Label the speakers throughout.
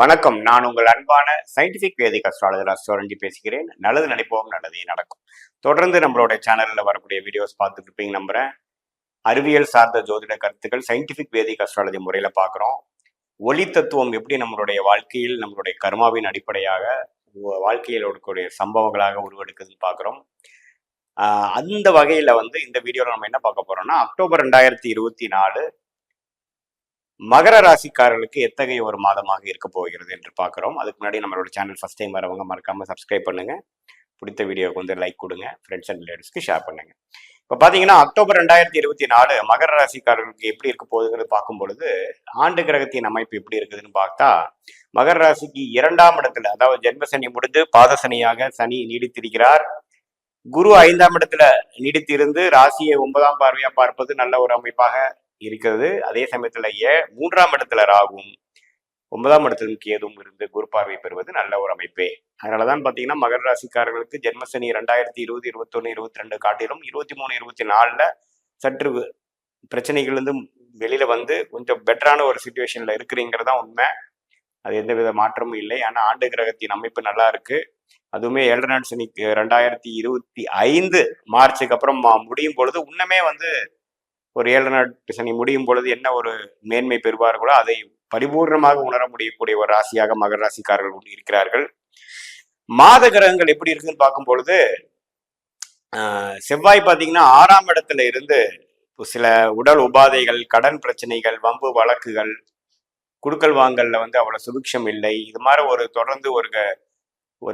Speaker 1: வணக்கம். நான் உங்கள் அன்பான சயின்டிபிக் வேதிக் அஸ்ட்ராலஜர் அஸ்ட்ராலஜி பேசுகிறேன். நல்லது நினைப்போம் நல்லதே நடக்கும். தொடர்ந்து நம்மளோட சேனல்ல வரக்கூடிய வீடியோஸ் பார்த்துட்டு இருப்பீங்க நம்புறேன். அறிவியல் சார்ந்த ஜோதிட கருத்துக்கள் சயின்டிபிக் வேதிக் அஸ்ட்ராலஜி முறையில பார்க்குறோம். ஒளி தத்துவம் எப்படி நம்மளுடைய வாழ்க்கையில் நம்மளுடைய கர்மாவின் அடிப்படையாக வாழ்க்கையில் இருக்கக்கூடிய சம்பவங்களாக உருவெடுக்குதுன்னு பார்க்குறோம். அந்த வகையில வந்து இந்த வீடியோவில் நம்ம என்ன பார்க்க போறோம்னா அக்டோபர் ரெண்டாயிரத்தி இருபத்தி நாலு மகர ராசிக்காரர்களுக்கு எத்தகைய ஒரு மாதமாக இருக்க போகிறது என்று பார்க்குறோம். அதுக்கு முன்னாடி நம்மளோட சேனல் ஃபர்ஸ்ட் டைம் வரவங்க மறக்காம சப்ஸ்கிரைப் பண்ணுங்க. பிடித்த வீடியோவுக்கு வந்து லைக் கொடுங்க. ஃப்ரெண்ட்ஸ் அண்ட் ரிலேட்டிவ்ஸ்க்கு ஷேர் பண்ணுங்க. இப்போ பார்த்தீங்கன்னா அக்டோபர் ரெண்டாயிரத்தி இருபத்தி நாலு மகர ராசிக்காரர்களுக்கு எப்படி இருக்க போகுதுங்கிறது பார்க்கும் பொழுது ஆண்டு கிரகத்தின் அமைப்பு எப்படி இருக்குதுன்னு பார்த்தா மகர ராசிக்கு இரண்டாம் இடத்துல அதாவது ஜென்ம சனி முடிந்து பாத சனியாக சனி நீடித்திருக்கிறார். குரு ஐந்தாம் இடத்துல நீடித்திருந்து ராசியை ஒன்பதாம் பார்வையா பார்ப்பது நல்ல ஒரு அமைப்பாக இருக்கிறது. அதே சமயத்துல ஏ மூன்றாம் இடத்துல ராகும் ஒன்பதாம் இடத்திலும் கேதும் இருந்து குரு பார்வை பெறுவது நல்ல ஒரு அமைப்பே. அதனாலதான் பாத்தீங்கன்னா மகர ராசிக்காரர்களுக்கு ஜென்மசனி ரெண்டாயிரத்தி இருபது இருபத்தொன்னு இருபத்தி ரெண்டு காட்டிலும் இருபத்தி மூணு இருபத்தி நாலுல சற்று பிரச்சனைகள் இருந்து வெளியில வந்து கொஞ்சம் பெட்டரான ஒரு சுச்சுவேஷன்ல இருக்கிறீங்கிறதா உண்மை. அது எந்த வித மாற்றமும் இல்லை. ஆனா ஆண்டு கிரகத்தின் அமைப்பு நல்லா இருக்கு. அதுவுமே ஏழரை நாள் சனிக்கு ரெண்டாயிரத்தி இருபத்தி ஐந்து மார்ச்சுக்கு அப்புறம் மா- முடியும் பொழுது இன்னுமே வந்து ஒரு ஏழு நாட்டு சனி முடியும் பொழுது என்ன ஒரு மேன்மை பெறுவார்களோ அதை பரிபூர்ணமாக உணர முடியக்கூடிய ஒரு ராசியாக மகர ராசிக்காரர்கள் இருக்கிறார்கள். மாத கிரகங்கள் எப்படி இருக்குன்னு பார்க்கும் பொழுது செவ்வாய் பார்த்தீங்கன்னா ஆறாம் இடத்துல இருந்து சில உடல் உபாதைகள் கடன் பிரச்சனைகள் வம்பு வழக்குகள் குடுக்கல் வாங்கல்ல வந்து அவ்வளோ சுபிக்ஷம் இல்லை. இது மாதிரி ஒரு தொடர்ந்து ஒரு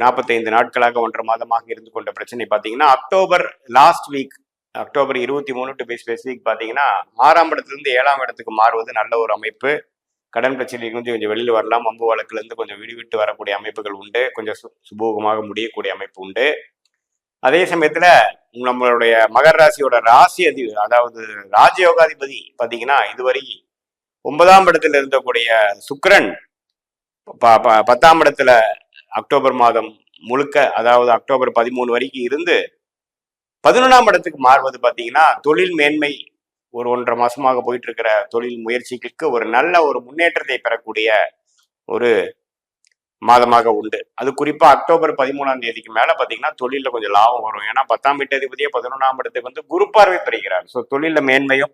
Speaker 1: நாற்பத்தைந்து நாட்களாக ஒன்றரை மாதமாக இருந்து கொண்ட பிரச்சனை பார்த்தீங்கன்னா அக்டோபர் லாஸ்ட் வீக் அக்டோபர் இருபத்தி மூணு டு பி ஸ்பெசிஃபிக் பார்த்தீங்கன்னா ஆறாம் இடத்துலேருந்து ஏழாம் இடத்துக்கு மாறுவது நல்ல ஒரு அமைப்பு. கடன் பிரச்சனையிலிருந்து கொஞ்சம் வெளியில் வரலாம். அம்பு வழக்குலேருந்து கொஞ்சம் விடுவிட்டு வரக்கூடிய அமைப்புகள் உண்டு. கொஞ்சம் சு- சுபோகமாக முடியக்கூடிய அமைப்பு உண்டு. அதே சமயத்தில் நம்மளுடைய மகர ராசியோட ராசி அதி அதாவது ராஜயோகாதிபதி பார்த்தீங்கன்னா இதுவரை ஒன்பதாம் இடத்துல இருந்தக்கூடிய சுக்கரன் ப- ப- பத்தாம் இடத்துல அக்டோபர் மாதம் முழுக்க அதாவது அக்டோபர் பதிமூணு வரைக்கும் இருந்து பதினொன்றாம் இடத்துக்கு மாறுவது பார்த்தீங்கன்னா தொழில் மேன்மை ஒரு ஒன்றரை மாசமாக போயிட்டு இருக்கிற தொழில் முயற்சிகளுக்கு ஒரு நல்ல ஒரு முன்னேற்றத்தை பெறக்கூடிய ஒரு மாதமாக உண்டு. அது குறிப்பா அக்டோபர் பதிமூணாம் தேதிக்கு மேல பாத்தீங்கன்னா தொழில கொஞ்சம் லாபம் வரும். ஏன்னா பத்தாம் வீட்டதிபதியே பதினொன்றாம் இடத்துக்கு வந்து குரு பார்வை பெறுகிறார். ஸோ தொழில மேன்மையும்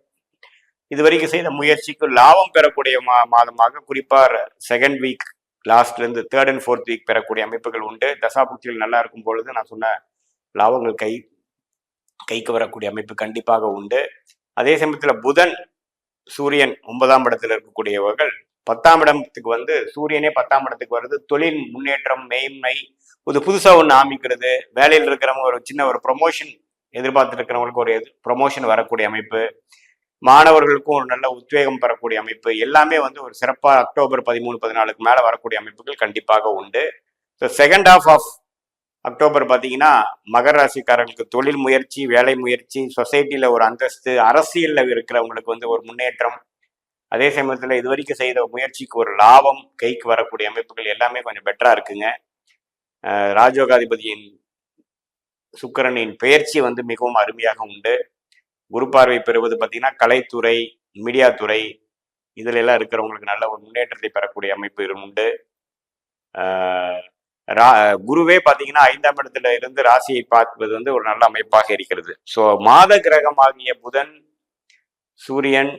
Speaker 1: இதுவரைக்கும் செய்த முயற்சிக்கு லாபம் பெறக்கூடிய மா மாதமாக குறிப்பா செகண்ட் வீக் லாஸ்ட்ல இருந்து தேர்ட் அண்ட் ஃபோர்த் வீக் பெறக்கூடிய அமைப்புகள் உண்டு. தசாபுக்திகள் நல்லா இருக்கும் பொழுது நான் சொன்ன லாபங்கள் கை கைக்கு வரக்கூடிய அமைப்பு கண்டிப்பாக உண்டு. அதே சமயத்தில் புதன் சூரியன் ஒன்பதாம் இடத்துல இருக்கக்கூடியவர்கள் பத்தாம் இடத்துக்கு வந்து சூரியனே பத்தாம் இடத்துக்கு வருது தொழில் முன்னேற்றம் மேன்மை ஒரு புதுசாக ஒன்று ஆமிக்கிறது வேலையில் இருக்கிறவங்க ஒரு சின்ன ஒரு ப்ரொமோஷன் எதிர்பார்த்து இருக்கிறவங்களுக்கு ஒரு ப்ரொமோஷன் வரக்கூடிய அமைப்பு மாணவர்களுக்கும் ஒரு நல்ல உத்வேகம் பெறக்கூடிய அமைப்பு எல்லாமே வந்து ஒரு சிறப்பாக அக்டோபர் பதிமூணு பதினாலுக்கு மேலே வரக்கூடிய அமைப்புகள் கண்டிப்பாக உண்டு. So second half of October பார்த்தீங்கன்னா மகர ராசிக்காரர்களுக்கு தொழில் முயற்சி வேலை முயற்சி சொசைட்டியில் ஒரு அந்தஸ்து அரசியலில் இருக்கிறவங்களுக்கு வந்து ஒரு முன்னேற்றம். அதே சமயத்தில் இதுவரைக்கும் செய்த முயற்சிக்கு ஒரு லாபம் கைக்கு வரக்கூடிய அமைப்புகள் எல்லாமே கொஞ்சம் பெட்டராக இருக்குங்க. ராஜோகாதிபதியின் சுக்கரனின் சுக்கிரனின் பெயர்ச்சி வந்து மிகவும் அருமையாக உண்டு. குரு பார்வை பெறுவது பார்த்தீங்கன்னா கலைத்துறை மீடியா துறை இதுல எல்லாம் இருக்கிறவங்களுக்கு நல்ல ஒரு முன்னேற்றத்தை பெறக்கூடிய அமைப்பு உண்டு. ரா- குருவே பார்த்தீங்கன்னா ஐந்தாம் இடத்துல இருந்து ராசியை பார்ப்பது வந்து ஒரு நல்ல அமைப்பாக இருக்கிறது. ஸோ மாத கிரகமாகிய புதன் சூரியன்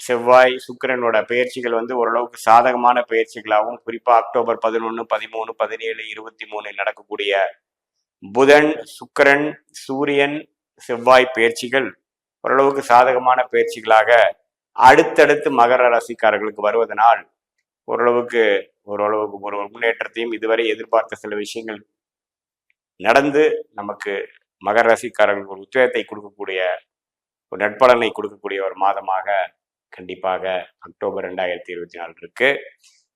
Speaker 1: செவ்வாய் சுக்கிரனோட பயிற்சிகள் வந்து ஓரளவுக்கு சாதகமான பயிற்சிகளாகவும் குறிப்பாக அக்டோபர் பதினொன்று பதிமூணு பதினேழு இருபத்தி மூணில் நடக்கக்கூடிய புதன் சுக்கிரன் சூரியன் செவ்வாய் பயிற்சிகள் ஓரளவுக்கு சாதகமான பயிற்சிகளாக அடுத்தடுத்து மகர ராசிக்காரர்களுக்கு வருவதனால் ஓரளவுக்கு ஓரளவுக்கு ஒரு முன்னேற்றத்தையும் இதுவரை எதிர்பார்த்த சில விஷயங்கள் நடந்து நமக்கு மகர ராசிக்காரர்களுக்கு ஒரு உத்வேகத்தை கொடுக்கக்கூடிய ஒரு நட்பலனை கொடுக்கக்கூடிய ஒரு மாதமாக கண்டிப்பாக அக்டோபர் ரெண்டாயிரத்தி இருபத்தி நாலு இருக்கு.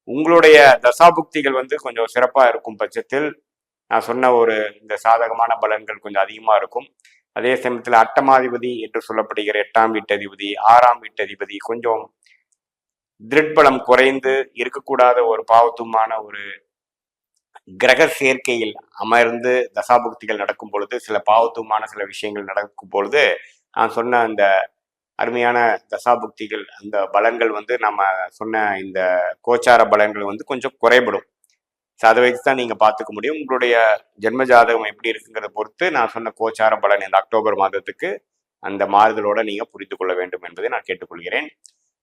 Speaker 1: உங்களுடைய தசாபுக்திகள் வந்து கொஞ்சம் சிறப்பாக இருக்கும் பட்சத்தில் நான் சொன்ன ஒரு இந்த சாதகமான பலன்கள் கொஞ்சம் அதிகமாக இருக்கும். அதே சமயத்தில் அட்டமாதிபதி என்று சொல்லப்படுகிற எட்டாம் வீட்டதிபதி ஆறாம் வீட்டதிபதி கொஞ்சம் திருட்பலம் குறைந்து இருக்கக்கூடாத ஒரு பாவத்துமான ஒரு கிரக சேர்க்கையில் அமர்ந்து தசாபுக்திகள் நடக்கும் பொழுது சில பாவத்துவமான சில விஷயங்கள் நடக்கும் பொழுது நான் சொன்ன அந்த அருமையான தசாபுக்திகள் அந்த பலன்கள் வந்து நம்ம சொன்ன இந்த கோச்சார பலன்கள் வந்து கொஞ்சம் குறைபடும். ஸோ அதை வச்சு தான் நீங்கள் பார்த்துக்க முடியும். உங்களுடைய ஜென்ம ஜாதகம் எப்படி இருக்குங்கிறத பொறுத்து நான் சொன்ன கோச்சார பலன் இந்த அக்டோபர் மாதத்துக்கு அந்த மாறுதலோட நீங்கள் புரிந்து கொள்ள வேண்டும் என்பதை நான் கேட்டுக்கொள்கிறேன்.